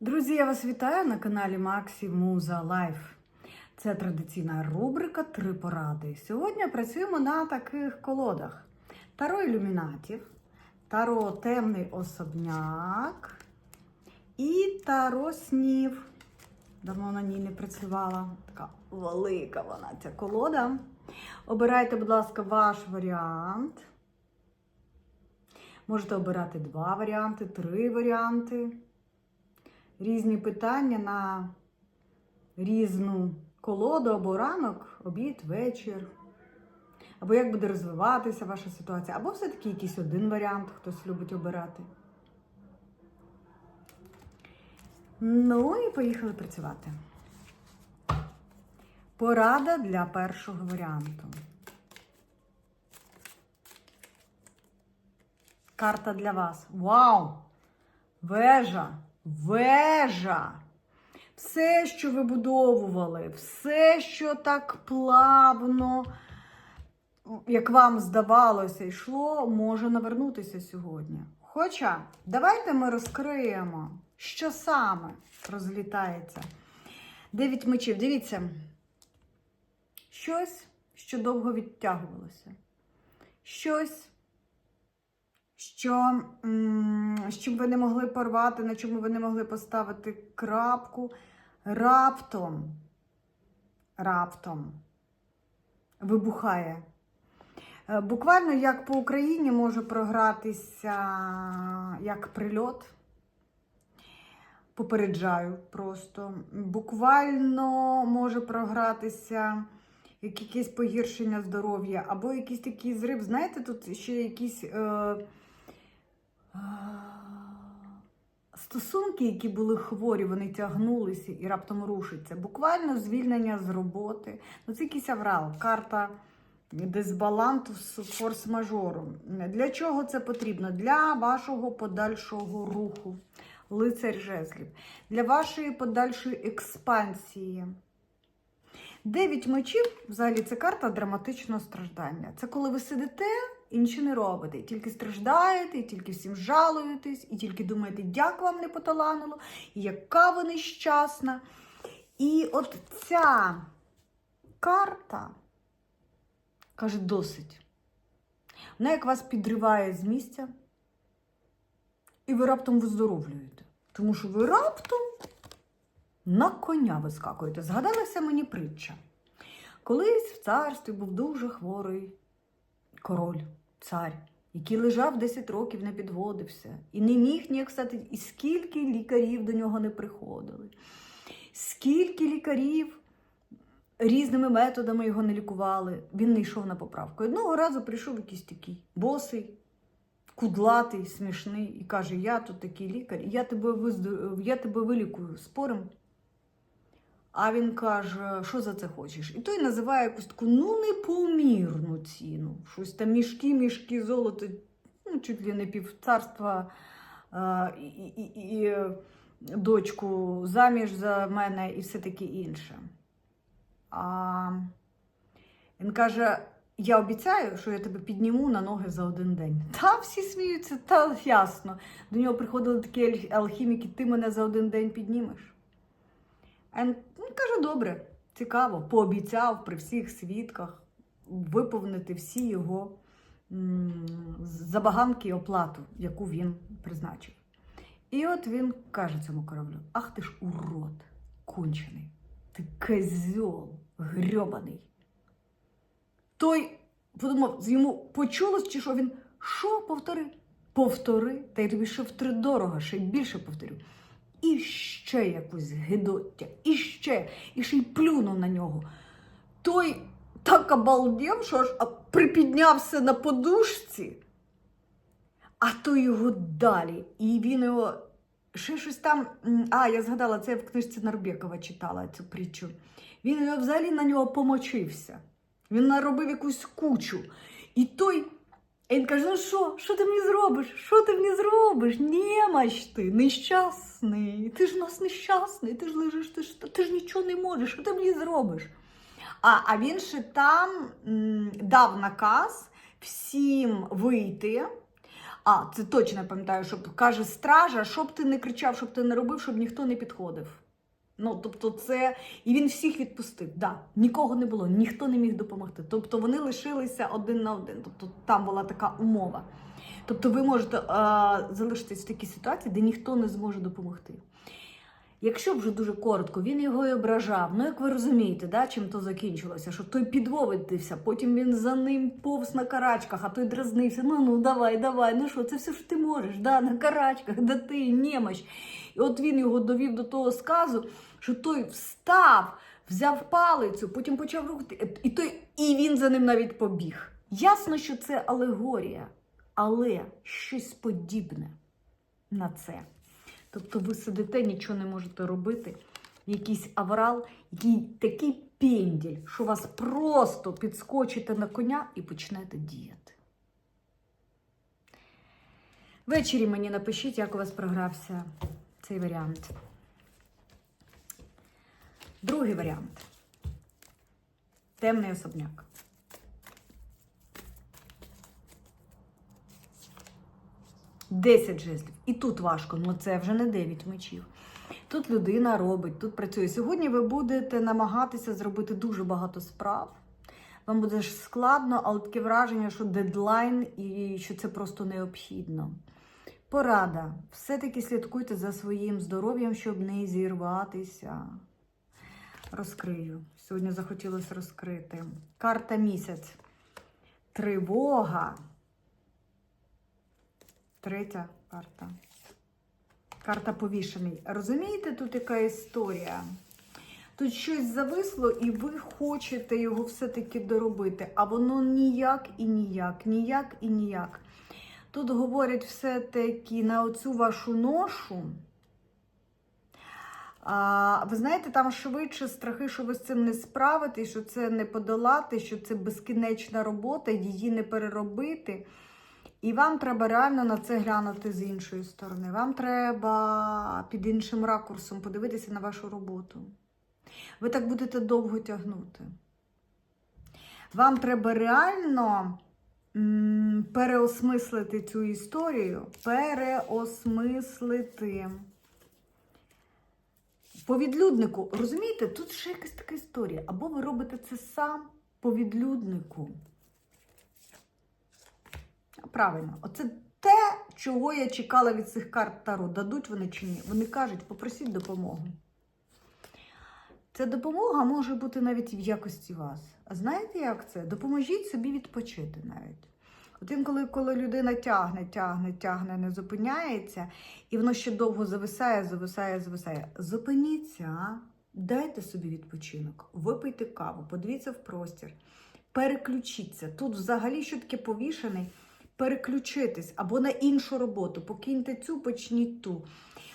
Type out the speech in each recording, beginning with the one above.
Друзі, я вас вітаю на каналі Максі Муза Лайф. Це традиційна рубрика Три поради. Сьогодні працюємо на таких колодах: Таро ілюмінатів, Таро темний особняк і Таро снів. Давно на ній не працювала. Така велика вона ця колода. Обирайте, будь ласка, ваш варіант. Можете обирати два варіанти, три варіанти різні питання на різну колоду або ранок, обід, вечір. Або як буде розвиватися ваша ситуація, або все-таки якийсь один варіант, хтось любить обирати. Ну і поїхали працювати. Порада для першого варіанту. Карта для вас. Вау! Вежа! Вежа! Все, що вибудовували, все, що так плавно, як вам здавалося, йшло, може навернутися сьогодні. Хоча, давайте ми розкриємо, що саме розлітається. Дев'ять мечів. Дивіться, щось, що довго відтягувалося. Щось що чим ви не могли порвати, на чому ви не могли поставити крапку, раптом, раптом вибухає. Е, Буквально як по Україні може програтися як прильот. Попереджаю просто. Буквально може програтися як якесь погіршення здоров'я, або якийсь такий зрив. Знаєте, тут ще якісь е, стосунки, які були хворі, вони тягнулися і раптом рушаться. Буквально звільнення з роботи. Ну, це якийсь аврал, карта дисбалансу форс-мажору. Для чого це потрібно? Для вашого подальшого руху. Лицарь жезлів, для вашої подальшої експансії. Дев'ять мечів, взагалі, це карта драматичного страждання. Це коли ви сидите і нічого не робите. Тільки страждаєте, і тільки всім жалуєтесь, і тільки думаєте, як вам не поталанило, і яка ви нещасна. І от ця карта каже, досить. Вона як вас підриває з місця, і ви раптом виздоровлюєте. Тому що ви раптом на коня вискакуєте. Згадалася мені притча. Колись в царстві був дуже хворий король, цар, який лежав 10 років, не підводився, і не міг ніяк стати. І скільки лікарів до нього не приходили, скільки лікарів різними методами його не лікували, він не йшов на поправку. Одного разу прийшов якийсь такий босий, кудлатий, смішний, і каже: Я тут такий лікар, я тебе виздор... я тебе вилікую спорим. А він каже, що за це хочеш? І той називає якусь таку ну непомірну ціну. Щось там мішки, мішки, золото, ну, чуть ли не півцарства а, і, і, і, дочку заміж за мене і все таке інше. А він каже: я обіцяю, що я тебе підніму на ноги за один день. Та всі сміються, та ясно. До нього приходили такі алхіміки, ти мене за один день піднімеш. А він ну, каже, добре, цікаво, пообіцяв при всіх свідках виповнити всі його забаганки і оплату, яку він призначив. І от він каже цьому кораблю: Ах ти ж урод, кончений, ти козьол, грьобаний. Той подумав, йому почулось, чи що він що повтори? Повтори, та й тобі ще втридорога, ще більше повторю. І ще якусь гидоття, і ще, і ще й плюнув на нього. Той так обалдів, що аж припіднявся на подушці, а той його далі. І він його ще щось там. А, я згадала, це я в книжці Нарбекова читала цю притчу. Він його взагалі на нього помочився. Він наробив якусь кучу. І той. І він каже: ну що, що ти мені зробиш? Що ти мені зробиш? Німач ти, нещасний. Ти ж у нас нещасний, ти ж лежиш, ти ж, ти ж нічого не можеш, що ти мені зробиш? А, а він ще там м, дав наказ всім вийти, А, це точно пам'ятаю, що каже стража, щоб ти не кричав, щоб ти не робив, щоб ніхто не підходив. Ну, тобто, це. І він всіх відпустив. Да, нікого не було, ніхто не міг допомогти. Тобто вони лишилися один на один. Тобто там була така умова. Тобто ви можете е, залишитись в такій ситуації, де ніхто не зможе допомогти. Якщо вже дуже коротко, він його і ображав. Ну, як ви розумієте, да, чим то закінчилося, що той підводився, потім він за ним повз на карачках, а той дразнився. Ну ну давай, давай, ну що, це все що ти можеш, да, на карачках, да ти, немощ. І от він його довів до того сказу, що той встав, взяв палицю, потім почав рухати, і той, і він за ним навіть побіг. Ясно, що це алегорія, але щось подібне на це. Тобто ви сидите, нічого не можете робити. Якийсь аврал, який такий пенділь, що вас просто підскочите на коня і почнете діяти. Ввечері мені напишіть, як у вас програвся цей варіант. Другий варіант. Темний особняк. Десять жезлів. І тут важко, ну це вже не 9 мечів. Тут людина робить, тут працює. Сьогодні ви будете намагатися зробити дуже багато справ. Вам буде складно, але таке враження, що дедлайн і що це просто необхідно. Порада. Все-таки слідкуйте за своїм здоров'ям, щоб не зірватися. Розкрию. Сьогодні захотілося розкрити. Карта місяць. Тривога. Третя карта. Карта повішений. Розумієте, тут яка історія? Тут щось зависло, і ви хочете його все-таки доробити, а воно ніяк і ніяк, ніяк і ніяк. Тут говорять все-таки на оцю вашу ношу. А, ви знаєте, там швидше страхи, що ви з цим не справитесь, що це не подолати, що це безкінечна робота, її не переробити. І вам треба реально на це глянути з іншої сторони. Вам треба під іншим ракурсом подивитися на вашу роботу. Ви так будете довго тягнути. Вам треба реально переосмислити цю історію, переосмислити. По відлюднику, розумієте, тут ще якась така історія. Або ви робите це сам по відлюднику. Правильно, оце те, чого я чекала від цих карт Таро. Дадуть вони чи ні? Вони кажуть, попросіть допомогу. Ця допомога може бути навіть в якості вас. А знаєте, як це? Допоможіть собі відпочити навіть. От інколи, коли людина тягне, тягне, тягне, не зупиняється, і воно ще довго зависає, зависає, зависає. Зупиніться, дайте собі відпочинок, випийте каву, подивіться в простір, переключіться. Тут взагалі що таке повішений переключитись або на іншу роботу, покиньте цю, почніть ту.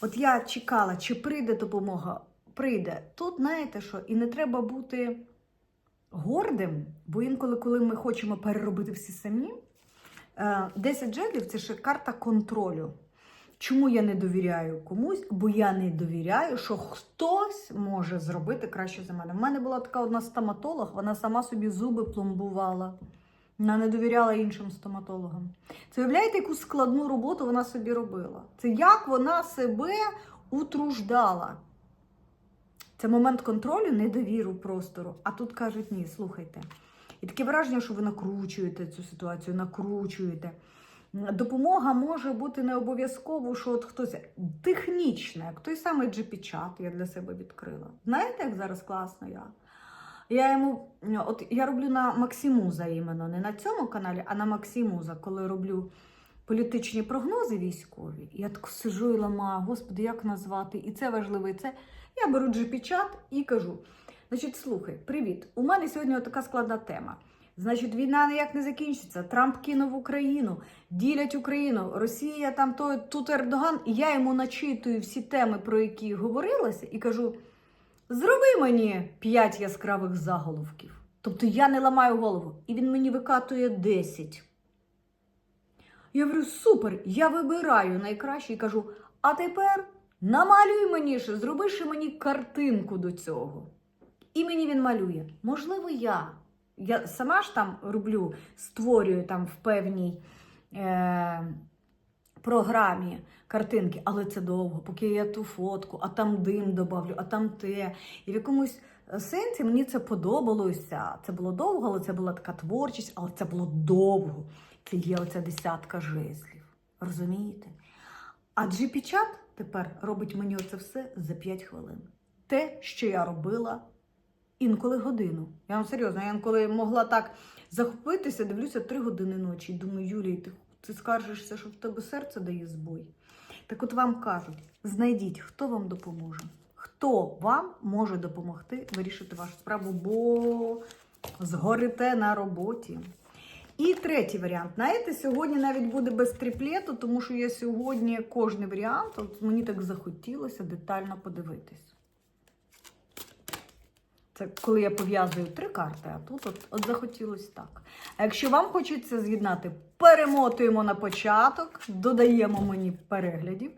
От я чекала, чи прийде допомога, прийде. Тут, знаєте що, і не треба бути гордим, бо інколи, коли ми хочемо переробити всі самі, 10 джелів це ще карта контролю. Чому я не довіряю комусь? Бо я не довіряю, що хтось може зробити краще за мене. У мене була така одна стоматолог, вона сама собі зуби пломбувала. Вона не довіряла іншим стоматологам. Це уявляєте, яку складну роботу вона собі робила? Це як вона себе утруждала. Це момент контролю, недовіру простору. А тут кажуть, ні, слухайте. І таке враження, що ви накручуєте цю ситуацію, накручуєте. Допомога може бути не обов'язково, що от хтось технічна, як той самий GP-чат я для себе відкрила. Знаєте, як зараз класно я? Я йому, от я роблю на Максимуза іменно, не на цьому каналі, а на Максимуза, коли роблю політичні прогнози військові. Я так сижу і ламаю, господи, як назвати? І це важливо, і це. Я беру GP-чат і кажу: значить, слухай, привіт, у мене сьогодні така складна тема. Значить, війна ніяк не закінчиться. Трамп кинув Україну, ділять Україну, Росія там то тут Ердоган. І я йому начитую всі теми, про які говорилося, і кажу: зроби мені 5 яскравих заголовків. Тобто я не ламаю голову. І він мені викатує 10. Я говорю, супер, я вибираю найкраще і кажу: а тепер намалюй мені ще, зроби ще мені картинку до цього. І мені він малює. Можливо, я. Я сама ж там роблю, створюю там в певній е, програмі картинки, але це довго, поки я ту фотку, а там дим добавлю, а там те. І в якомусь е, сенсі мені це подобалося. Це було довго, але це була така творчість, але це було довго. Це є оця десятка жезлів. Розумієте? А GP-чат тепер робить мені оце все за 5 хвилин. Те, що я робила інколи годину. Я вам серйозно, я інколи могла так захопитися, дивлюся 3 години ночі і думаю, Юлій, ти, ти скаржишся, що в тебе серце дає збой. Так от вам кажуть, знайдіть, хто вам допоможе. Хто вам може допомогти вирішити вашу справу, бо згорите на роботі. І третій варіант. Знаєте, сьогодні навіть буде без триплету, тому що я сьогодні кожний варіант, от мені так захотілося детально подивитись. Це коли я пов'язую три карти, а тут от, от захотілося так. А якщо вам хочеться з'єднати, перемотуємо на початок, додаємо мені переглядів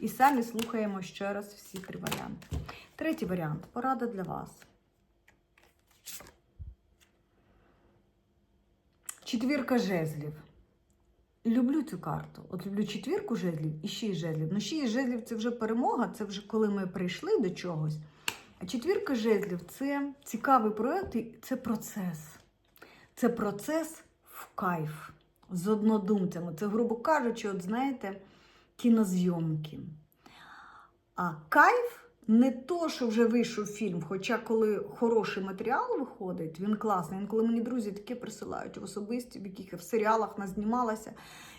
і самі слухаємо ще раз всі три варіанти. Третій варіант порада для вас. Четвірка жезлів. Люблю цю карту. От люблю четвірку жезлів і шість жезлів. Ну, шість жезлів це вже перемога, це вже коли ми прийшли до чогось. Четвірка жезлів це цікавий проєкт, це процес. Це процес в кайф з однодумцями. Це, грубо кажучи, от знаєте, кінозйомки. А кайф не то, що вже вийшов фільм, хоча коли хороший матеріал виходить, він класний. Інколи мені друзі таке присилають в особисті, в яких я в серіалах назнімалася,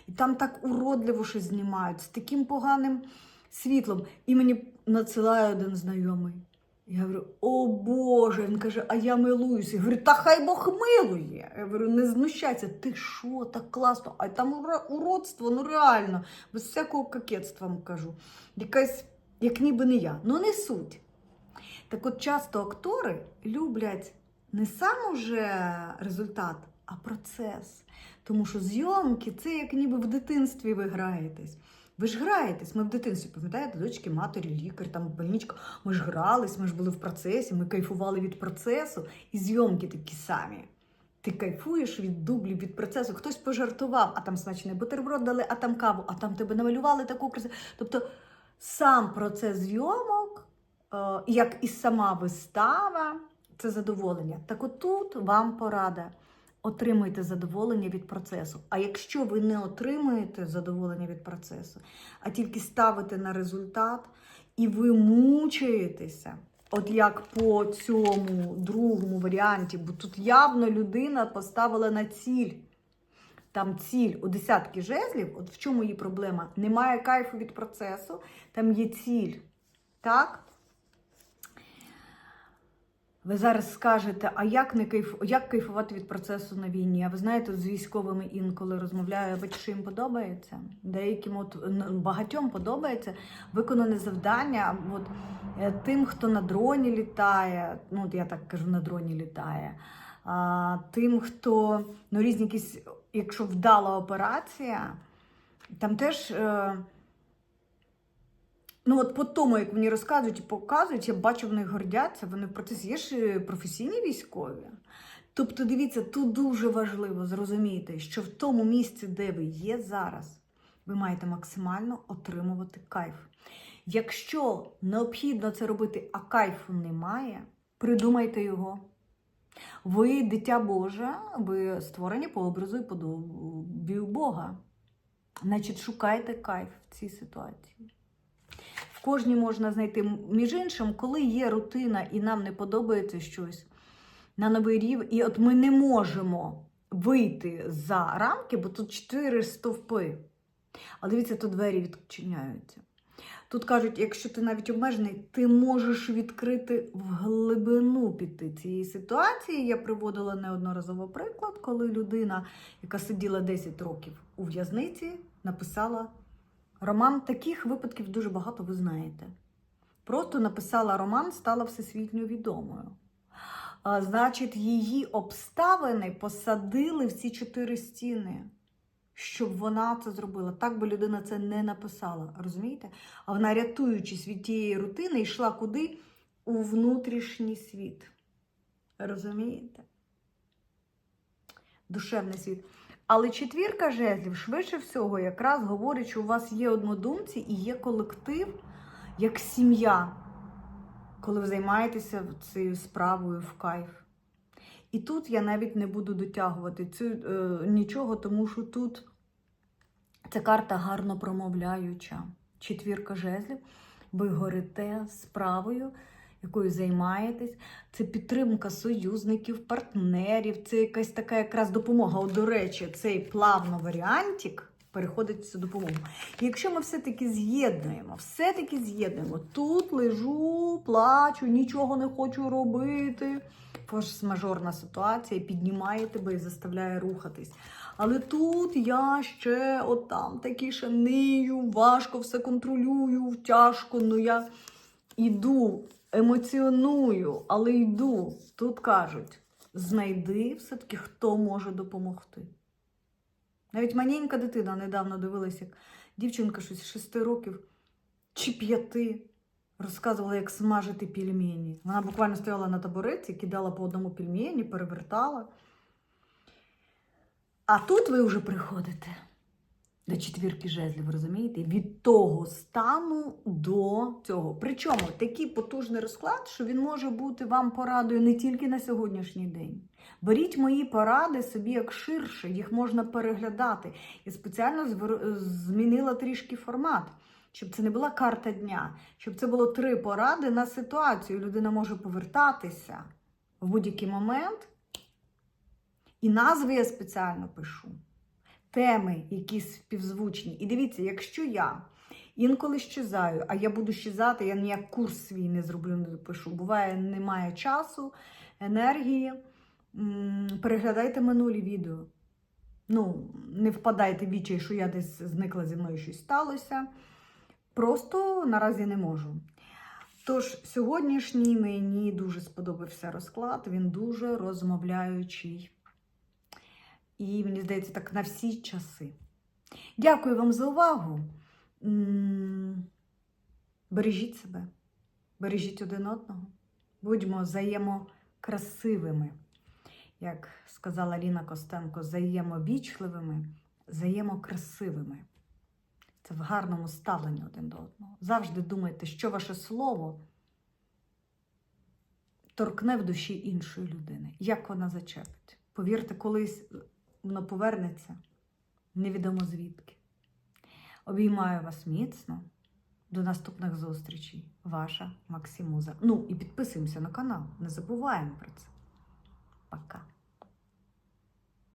і там так уродливо щось знімають, з таким поганим світлом. І мені надсилає один знайомий. Я говорю, о Боже, він каже, а я милуюся. Я говорю, та хай Бог милує. Я говорю, не знущайся, ти що, так класно. А там уродство, ну реально, без всякого кокетства вам кажу. Якась, як ніби не я. Ну не суть. Так от часто актори люблять не сам уже результат, а процес. Тому що зйомки це як ніби в дитинстві ви граєтесь. Ви ж граєтесь, ми в дитинстві, пам'ятаєте, дочки, матері, лікар, там больничка. Ми ж грались, ми ж були в процесі, ми кайфували від процесу, і зйомки такі самі. Ти кайфуєш від дублів, від процесу. Хтось пожартував, а там смачний бутерброд дали, а там каву, а там тебе намалювали таку красу. Тобто сам процес зйомок, е, як і сама вистава, це задоволення. Так отут вам порада. Отримуйте задоволення від процесу. А якщо ви не отримуєте задоволення від процесу, а тільки ставите на результат, і ви мучаєтеся, от як по цьому другому варіанті, бо тут явно людина поставила на ціль. Там ціль у десятки жезлів, от в чому її проблема? Немає кайфу від процесу, там є ціль. Так? Ви зараз скажете, а як не кайф... як кайфувати від процесу на війні? А ви знаєте, з військовими інколи розмовляю, бачу, що їм подобається. Деяким от багатьом подобається виконане завдання. От е, тим, хто на дроні літає, ну от я так кажу, на дроні літає. А, тим, хто ну різні якісь, якщо вдала операція, там теж. Е, Ну, от по тому, як мені розказують і показують, я бачу, вони гордяться, вони в процесі є ж е, професійні військові. Тобто, дивіться, тут дуже важливо зрозуміти, що в тому місці, де ви є зараз, ви маєте максимально отримувати кайф. Якщо необхідно це робити, а кайфу немає, придумайте його. Ви дитя Боже, ви створені по образу і подобі Бога. Значить, шукайте кайф в цій ситуації. Кожній можна знайти. Між іншим, коли є рутина і нам не подобається щось на новий рівень, і от ми не можемо вийти за рамки, бо тут чотири стовпи. А дивіться, тут двері відчиняються. Тут кажуть, якщо ти навіть обмежений, ти можеш відкрити в глибину піти цієї ситуації. Я приводила неодноразово приклад, коли людина, яка сиділа 10 років у в'язниці, написала роман. Таких випадків дуже багато ви знаєте. Просто написала роман, стала всесвітньо відомою. А, значить, її обставини посадили в ці чотири стіни щоб вона це зробила. Так би людина це не написала, розумієте? А вона, рятуючись від тієї рутини, йшла куди? У внутрішній світ. Розумієте? Душевний світ. Але четвірка жезлів, швидше всього, якраз говорить, що у вас є однодумці і є колектив, як сім'я, коли ви займаєтеся цією справою в кайф. І тут я навіть не буду дотягувати цю, е, нічого, тому що тут ця карта гарно промовляюча. Четвірка жезлів. Ви горите справою, якою займаєтесь. Це підтримка союзників, партнерів, це якась така якраз допомога. От, до речі, цей плавно варіантик переходить цю допомогу. І якщо ми все-таки з'єднуємо, все-таки з'єднуємо, тут лежу, плачу, нічого не хочу робити. Форс-мажорна ситуація піднімає тебе і заставляє рухатись. Але тут я ще отам такі ще важко все контролюю, тяжко, ну я йду, емоціоную, але йду. Тут кажуть, знайди все-таки, хто може допомогти. Навіть маленька дитина недавно дивилася, як дівчинка щось 6 років чи 5 розказувала, як смажити пельмені. Вона буквально стояла на табуреті, кидала по одному пельмені, перевертала. А тут ви вже приходите до четвірки жезлів, розумієте? Від того стану до цього. Причому такий потужний розклад, що він може бути вам порадою не тільки на сьогоднішній день. Беріть мої поради собі як ширше, їх можна переглядати. Я спеціально змінила трішки формат, щоб це не була карта дня, щоб це було три поради на ситуацію. Людина може повертатися в будь-який момент. І назви я спеціально пишу. Теми, які співзвучні. І дивіться, якщо я інколи щезаю, а я буду щезати, я ніяк курс свій не зроблю, не допишу. Буває, немає часу, енергії. Переглядайте минулі відео. Ну, не впадайте в відчай, що я десь зникла зі мною щось сталося. Просто наразі не можу. Тож, сьогоднішній мені дуже сподобався розклад, він дуже розмовляючий. І мені здається, так на всі часи. Дякую вам за увагу. Бережіть себе, бережіть один одного, будьмо взаємокрасивими, як сказала Ліна Костенко, взаємовічливими, взаємокрасивими. Це в гарному ставленні один до одного. Завжди думайте, що ваше слово торкне в душі іншої людини, як вона зачепить. Повірте, колись воно повернеться, невідомо звідки. Обіймаю вас міцно. До наступних зустрічей. Ваша Максимуза. Ну і підписуємося на канал. Не забуваємо про це. Пока.